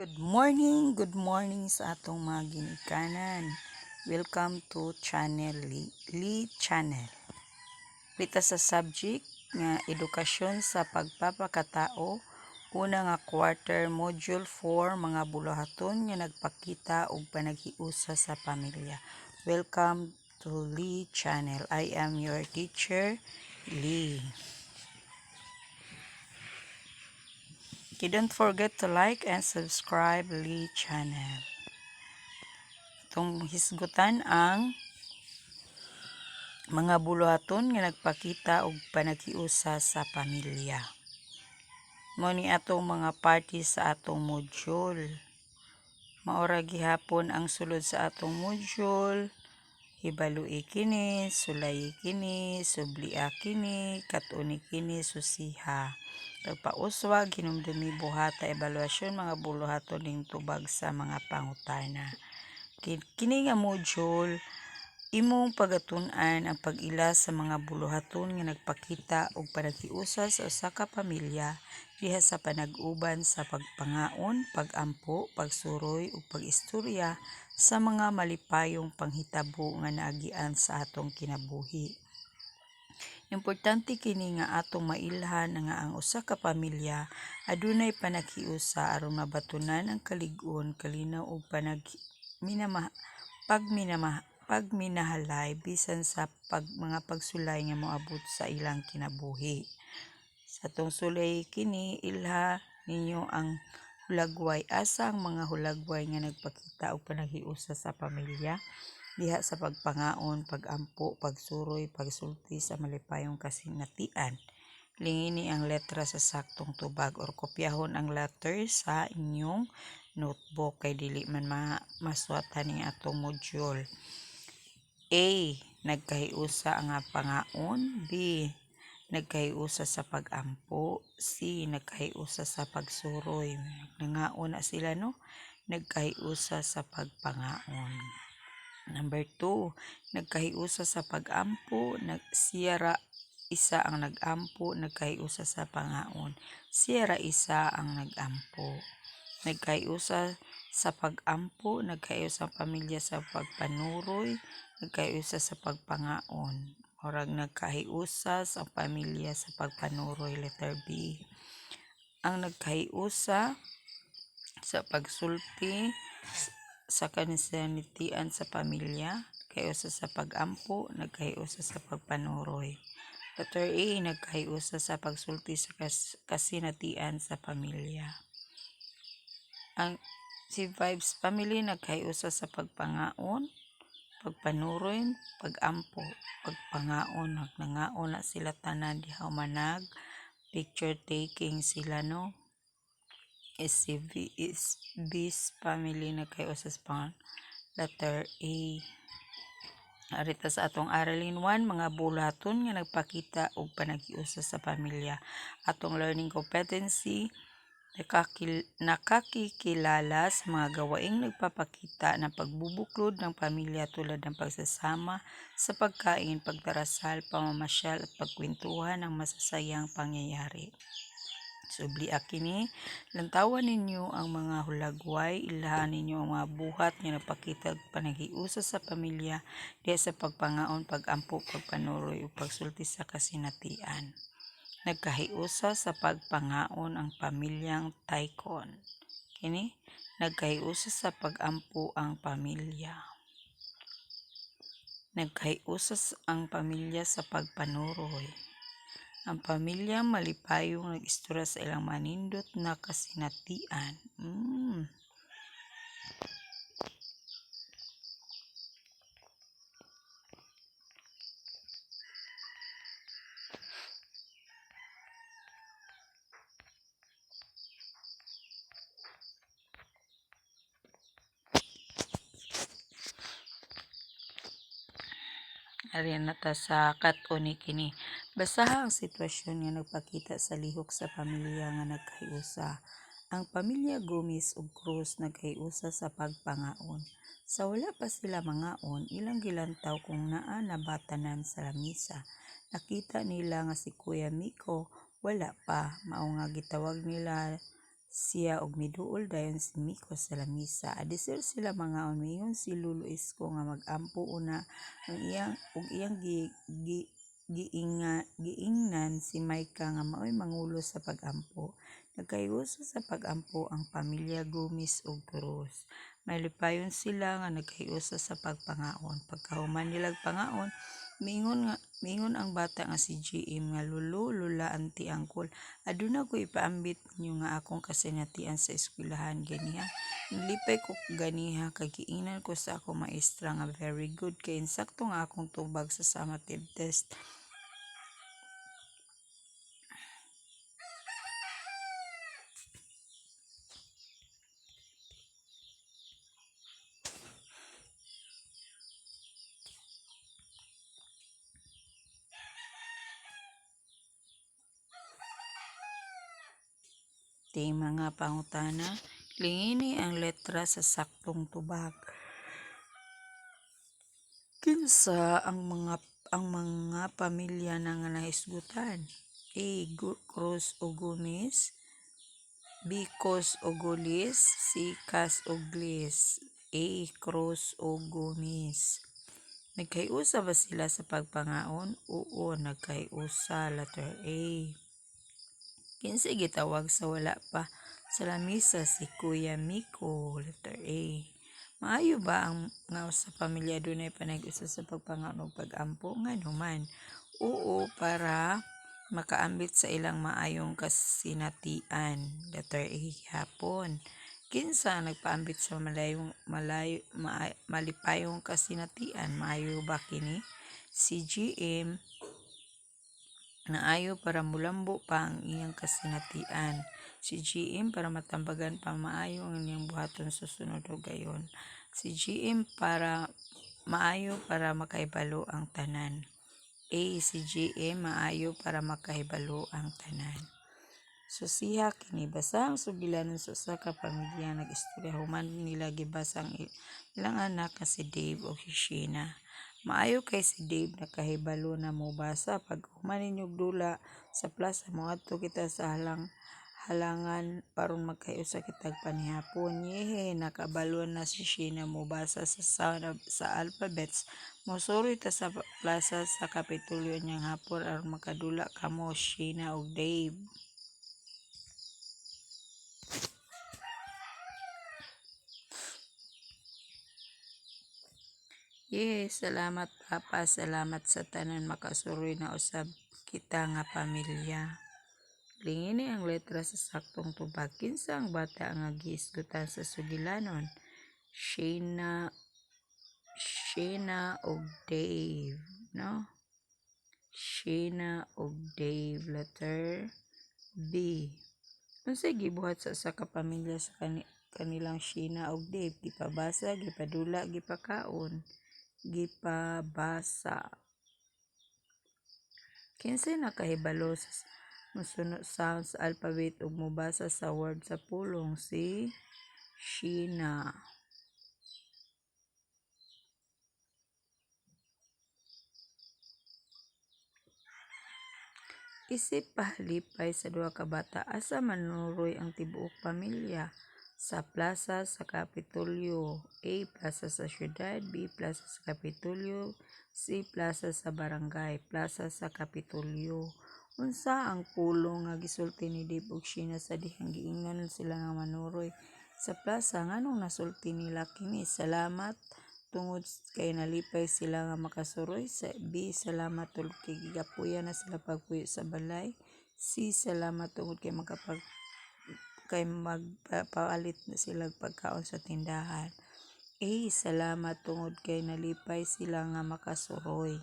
Good morning, good morning sa atong mga ginikanan. Welcome to channel Lee, Lee Channel. Kita sa subject nga edukasyon sa pagpapakatao, una nga quarter module 4 mga bulahaton nga nagpakita og panaghiusa sa pamilya. Welcome to Lee Channel. I am your teacher, Lee. Okay, don't forget to like and subscribe Lee channel. Itong hisgutan ang mga buluhaton nga nagpakita og panaghiusa sa pamilya. Mao ni atong mga party sa atong module. Maura gihapon ang sulod sa atong module. Hibalui kini, sulay kini, sublia kini, katuni kini, susiha. Pagpauswag, hinumdumi buhata, evaluasyon, mga buluhaton ning tubag sa mga pangutana. Kin- Kini nga module, imong pagatun-an ang pag-ila sa mga buluhaton nga nagpakita og panaghiusa sa usa ka pamilya diha sa panag-uban sa pagpangaon, pagampo, pagsuroy ug pagistorya sa mga malipayong panghitabo nga naagian sa atong kinabuhi. Importante kini nga atong mailhan nga ang usa ka pamilya adunay panaghiusa aron mabatunan ang kalig-on, kalinaw ug panag minama, pagminama, pagminahalay bisan sa pag, mga pagsulay nga moabot sa ilang kinabuhi. Sa tong sulay kini ilha ninyo ang hulagway asa ang mga hulagway nga nagpakita og panaghiusa sa pamilya diha sa pagpangaon, pagampo, pagsuroy, pagsulti sa malipayong kasinatian. Lingini ang letra sa saktong tubag or kopyahon ang letter sa inyong notebook kay dili man ma maswatan ni atong module. A. Nagkahiusa nga pangaon. B. Nagkahiusa sa pagampo. C. Nagkahiusa sa pagsuroy. Nangaon na sila no? Nagkahiusa sa pagpangaon. Number 2, nagkahiusa sa pagampo, nag siyara isa ang nagampo, nagkahiusa sa pangaon. Siyara isa ang nagampo. Nagkahiusa sa pagampo, nagkahiusa ang pamilya sa pagpanuroy, nagkahiusa sa pagpangaon. Orag nagkahiusa sa pamilya sa pagpanuroy, letter B. Ang nagkahiusa sa pagsulti sa kanisanitian sa pamilya, nagkahiusa sa pagampo, nagkahiusa sa pagpanuroy. Letter A, nagkahiusa sa pagsulti sa kas- kasinatian sa pamilya. Ang si Vibes Family nagkahiusa sa pagpangaon, pagpanuroy, pagampo, pagpangaon, nagnangaon na sila tanan diha manag, picture taking sila no, SCV is Bis family nagkahiusa sa pang letter A. Arita sa atong aralin 1, mga bulaton nga nagpakita og panaghiusa sa pamilya. Atong learning competency, nakakil, nakakikilala sa mga gawaing nagpapakita ng pagbubuklod ng pamilya tulad ng pagsasama sa pagkain, pagdarasal, pamamasyal at pagkwentuhan ng masasayang pangyayari. Subli kini, lantawan ninyo ang mga hulagway, ilhan ninyo ang mga buhat nga nagpakita og panaghiusa sa pamilya diha sa pagpangaon, pagampo, pagpanuroy ug pagsulti sa kasinatian. Nagkahiusa sa pagpangaon ang pamilyang Taikon. Kini nagkahiusa sa pagampo ang pamilya. Nagkahiusa ang pamilya sa pagpanuroy. Ang pamilya malipayong nag-istorya sa ilang manindot na kasinatian. Mm. Ariyan na ta sa kat-uni kini. Basaha ang sitwasyon nga nagpakita sa lihok sa pamilya nga nagkahiusa. Ang pamilya Gomez ug Cruz nagkahiusa sa pagpangaon. Sa wala pa sila mangaon, ilang gilantaw kung naa nabatanan sa lamisa. Nakita nila nga si Kuya Miko wala pa, mao nga gitawag nila siya og miduol dayon si Miko sa lamisa. Adisir sila mga mingon si Lolo Isko nga mag-ampo una ang iyang ug iyang gi, gi, giinga, giingnan si Maika nga maoy mangulo sa pag-ampo. Nagkayusa sa pag-ampo ang pamilya Gomez ug Cruz. May lipayon sila nga nagkayusa sa pagpangaon. Pagkahuman nilag pangaon, Mingon nga mingon ang bata nga si GM nga lolo, lola, auntie, uncle. Aduna ko ipaambit ninyo nga akong kasinatian sa eskwelahan ganiha. Nilipay ko ganiha kay giingnan ko sa akong maestra nga very good kay insakto nga akong tubag sa summative test. Ti mga pangutana, lingini ang letra sa saktong tubag. Kinsa ang mga ang mga pamilya na nga nahisgutan? A. Cruz o Gomez B. Cos o Gulis C. Cas o Glis A. Cruz o Gomez Nagkayusa ba sila sa pagpangaon? Oo, nagkayusa. Letter A. Kinsa gitawag sa wala pa sa lamisa si Kuya Miko. Letter A. Maayo ba ang nga sa pamilya dunay panag-usa sa pagpangaon ug pag-ampo? Ngano man. Oo, para makaambit sa ilang maayong kasinatian. Letter A. Hapon. Kinsa nagpaambit sa malayong malayo, ma, malipayong kasinatian? Maayo ba kini? Si GM naayo para mulambo pa ang iyang kasinatian. Si GM para matambagan pa maayo ang iyang buhaton sa sunod o gayon. Si GM para maayo para makaibalo ang tanan. A. Si GM maayo para makahibalo ang tanan. So siya kini basa ang sugilanon sa usa ka pamilya nag-istorya human nila gibasa ang ilang anak nga si Dave o Hishina. Maayo kay si Dave nakahibalo na mo basa pag human ninyog dula sa plaza? Moadto kita sa halang halangan paron magkayusa kitag panihapon. Yehe nakabalo na si Sheena mo basa sa sound of, sa alphabets? Mosuri ta sa plaza sa kapitulyo niyang hapon aron makadula kamo Sheena ug Dave Yes, salamat Papa, salamat sa tanan makasuroy na usab kita nga pamilya. Lingini ang letra sa saktong tubag. Kinsa ang bata nga giisgutan sa sugilanon? Shayna Shayna og Dave, no? Shayna og Dave letter B. Unsay gibuhat sa usa ka pamilya sa kani kanilang Shayna og Dave? Gipabasa, gipadula, gipakaon gipabasa. Kinsay nakahibalo sa mosunod sa alphabet ug mobasa sa word sa pulong si Sheena. Isip pahalipay sa duha ka bata asa manuroy ang tibuok pamilya sa plaza sa Kapitolyo. A. Plaza sa syudad. B. Plaza sa Kapitolyo. C. Plaza sa barangay. Plaza sa Kapitolyo. Unsa ang pulong nga gisulti ni Dave ug sa dihang giingnan sila nga manuroy sa plaza nganong nasulti nila kini? Salamat tungod kay nalipay sila nga makasuroy sa B. Salamat tungod kay gigapuyan na sila pagpuyo sa balay. C. Salamat tungod kay makapag kay magpapalit na sila pagkaon sa tindahan. A. Salamat tungod kay nalipay sila nga makasuroy.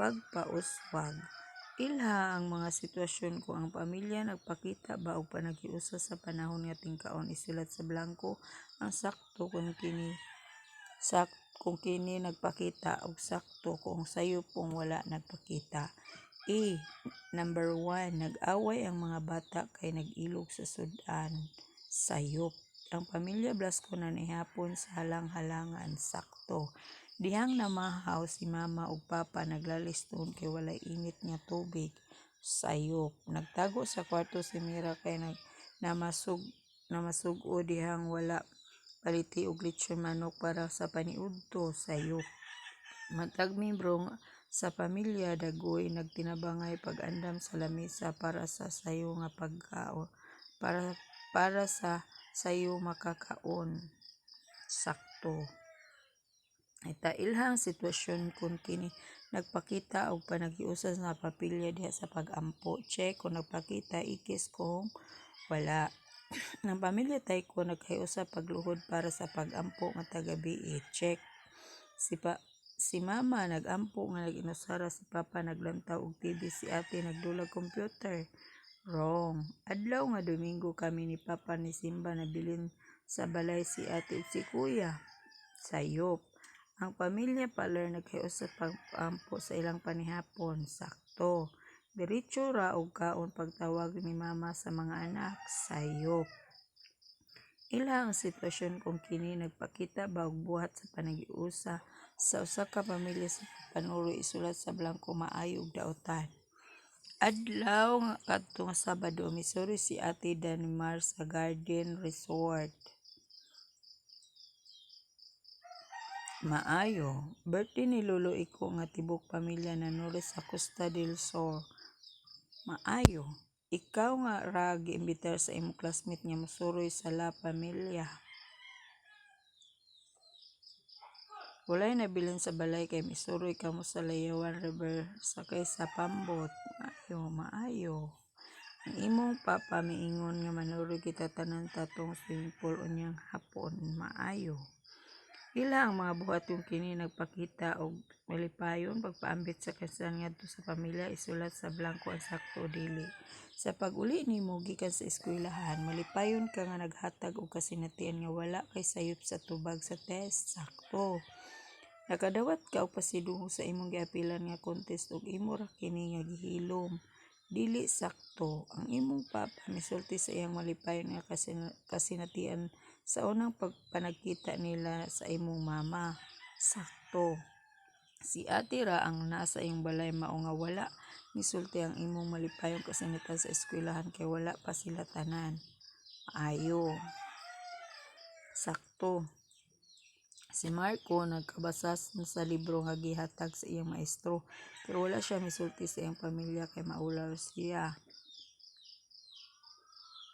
Pagpauswag. Ilha ang mga sitwasyon kung ang pamilya nagpakita ba og panagiusa sa panahon nga tingkaon isulat sa blanko ang sakto kung kini sak kung kini nagpakita og sakto kung sayo pong wala nagpakita. A. Number 1. Nag-away ang mga bata kay nag-ilog sa sudan. Sayop. Ang pamilya Blasco na nihapon sa halang-halangan. Sakto. Dihang namahaw si mama ug papa naglaliston kay walay init nga tubig. Sayop. Nagtago sa kwarto si Mira kay nag namasug na masug-o dihang wala paliti og lechon manok para sa paniudto sayop. Matag miyembro nga sa pamilya dagoy nagtinabangay pag-andam sa lamesa para sa sayo nga pagkaon para para sa sayo makakaon. Sakto. Ita ilhang sitwasyon kung kini nagpakita og panagiusas nga papilya diha sa pag-ampo. Check kung nagpakita ikis kung wala. Ang pamilya Tayko nagkayusa pagluhod para sa pag-ampo nga taga-biit. Check. Si pa si mama nagampo nga nag-inusara si papa naglantaw og TV si ate nagdulag computer. Wrong. Adlaw nga Domingo kami ni papa ni Simba nabilin sa balay si ate ug si kuya. Sayop. Ang pamilya Paler nagkayusa pag-ampo sa ilang panihapon. Sakto. Diretso ra og kaon pagtawag ni mama sa mga anak. Sayop. Ila ang sitwasyon kung kini nagpakita ba og buhat sa panagiusa sa usa ka pamilya sa panuroy isulat sa blanko maayo ug daotan. Adlaw nga kadto nga Sabado, Missouri si Ate Danmar sa Garden Resort. Maayo, birthday ni Lolo Iko nga tibok pamilya nanuro sa Costa del Sol. Maayo, ikaw nga ra giimbitar sa imong classmate nga mosuroy sa La Pamilya. Walay nabilin sa balay kay misuroy kamo sa Layawan River sakay sa Pambot. Maayo, maayo. Ang imong papa miingon nga manuro kita tanan tatong swimming pool unyang hapon. Maayo. Ila ang mga buhat yung kini nagpakita og malipayon pagpaambit sa kansan ngadto sa pamilya isulat sa blanco ang sakto dili. Sa pag-uli nimo gikan sa eskwelahan, malipayon ka nga naghatag og kasinatian nga wala kay sayop sa tubag sa test. Sakto. Nakadawat ka og pasidungog sa imong giapilan nga contest ug imo ra kini nga gihilom. Dili sakto. Ang imong papa misulti sa iyang malipayon nga kasin- kasinatian sa unang pagpanagkita nila sa imong mama. Sakto. Si ate ra ang nasa iyong balay mao nga wala misulti ang imong malipayong kasinatian sa eskwelahan kay wala pa sila tanan. Maayo. Sakto. Si Marco nagkabasa sa libro nga gihatag sa iyang maestro pero wala siya misulti sa iyang pamilya kay maulaw siya.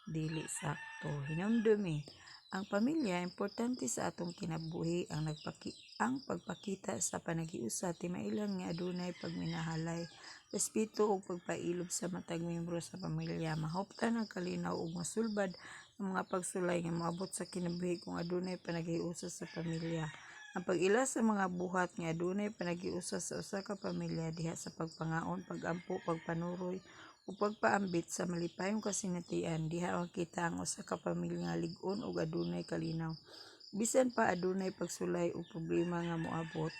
Dili sakto. Hinamdumi. Ang pamilya importante sa atong kinabuhi ang nagpaki ang pagpakita sa panagiusa timailan nga adunay pagminahalay, respeto ug pagpailob sa matag miyembro sa pamilya. Mahuptan ang kalinaw ug masulbad ang mga pagsulay nga moabot sa kinabuhi kung adunay panagiusa sa pamilya. Ang pag-ila sa mga buhat nga adunay panagiusa sa usa ka pamilya diha sa pagpangaon, pagampo, pagpanuroy ug pagpaambit sa malipayong kasinatian diha makita ang usa ka pamilya nga lig-on ug adunay kalinaw. Bisan pa adunay pagsulay ug problema nga moabot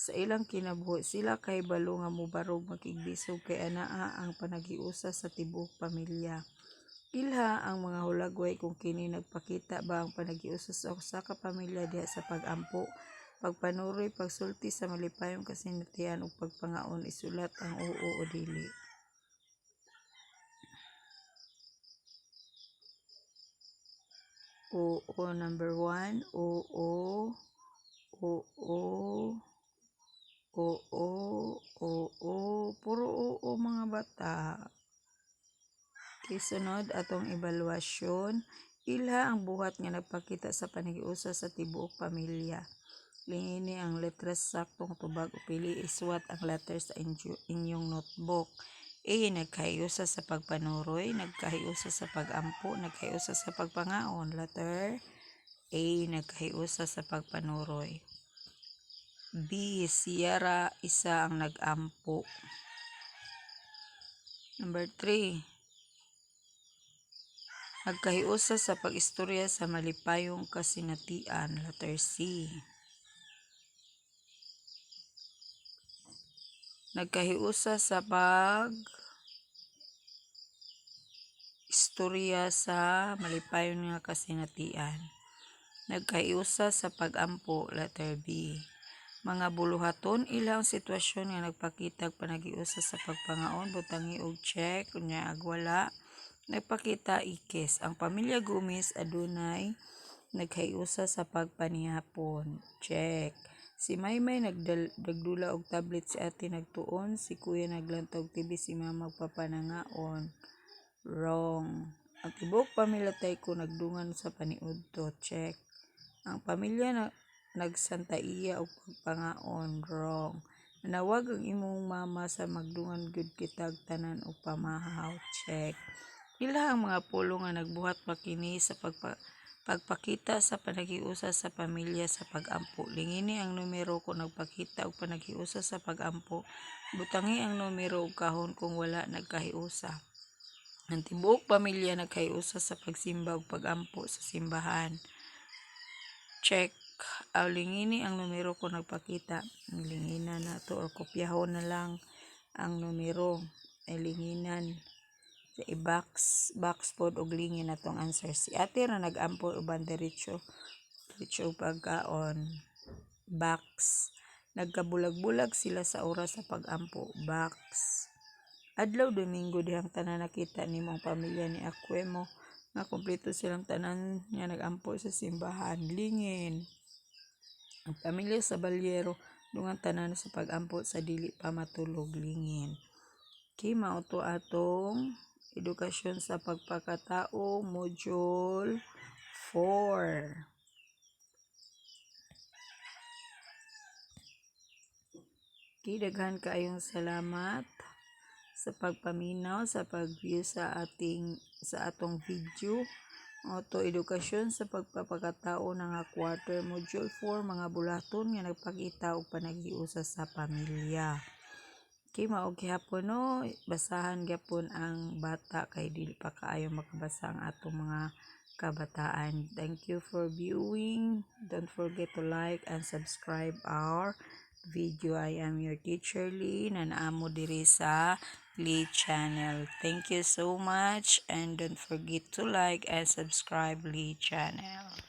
sa ilang kinabuhi, sila kay balo nga mobarog makigbisog kay anaa ang panagiusa sa tibuok pamilya. Ilha ang mga hulagway kung kini nagpakita ba ang panagiusa sa usa ka pamilya diha sa pag-ampo, pagpanuroy, pagsulti sa malipayong kasinatian ug pagpangaon isulat ang oo o dili. Oo number one, oo, oo, oo, oo, puro oo mga bata. Okay, sunod atong evaluasyon. Ilha ang buhat nga nagpakita sa panagiusa sa tibuok pamilya. Lingini ang letras saktong tubag o pili iswat ang letters sa inyo, inyong notebook. A. Nagkahiusa sa pagpanuroy, nagkahiusa sa pagampo, nagkahiusa sa pagpangaon. Letter A. Nagkahiusa sa pagpanuroy. B. Sierra isa ang nag-ampo. Number 3. Nagkahiusa sa pag-istorya sa malipayong kasinatian. Letter C. Nagkahiusa sa pag istorya sa malipayong nga kasinatian. Nagkahiusa sa pag-ampo. Letter B. Mga buluhaton ilang sitwasyon nga nagpakita og panagiusa sa pagpangaon butangi og check kunya ag wala Nagpakita ikis ang pamilya Gomez adunay naghiusa sa pagpanihapon. Check. Si Maymay nagdula og tablet si ate nagtuon, si kuya naglantog TV si mama magpapanangaon. Wrong. Ang tibok pamilya tay ko nagdungan sa paniudto. Check. Ang pamilya na nagsantaiya og pagpangaon. Wrong. Nanawag ang imong mama sa magdungan gud kitag tanan og pamahaw. Check. Pila ang mga pulo nga nagbuhat pa kini sa pagpa pagpakita sa panagiusa sa pamilya sa pag-ampo. Lingini ang numero kung nagpakita og panagiusa sa pag-ampo. Butangi ang numero ug kahon kung wala nagkahiusa. Ang tibuok pamilya nagkahiusa sa pagsimba ug pag-ampo sa simbahan. Check. Lingini ang numero kung nagpakita. Linginan na to or kopyahon na lang ang numero. Ay linginan sa i-box box pod og lingin natong answer si ate ra nag-ampo uban diretso diretso pagkaon. Box. Nagkabulag-bulag sila sa oras sa pag-ampo. Box. Adlaw domingo dihang tanan nakita nimo ang pamilya ni Aquemo nga kumpleto silang tanan nga nag-ampo sa simbahan. Lingin. Ang pamilya sa Balyero dungan tanan sa pag-ampo sa dili pa matulog. Lingin. Kay mao to atong edukasyon sa pagpakatao module 4 kay daghan kaayong salamat sa pagpaminaw sa pag-view sa ating sa atong video Auto edukasyon sa pagpapakatao ng quarter module 4 mga bulaton nga nagpakita og panaghiusa sa pamilya. Kay maog gihapon no, basahan gyapon ang bata kay dili pa kaayo makabasa ang atong mga kabataan. Thank you for viewing. Don't forget to like and subscribe our video. I am your teacher Lee na naamo diri sa Lee channel. Thank you so much and don't forget to like and subscribe Lee channel.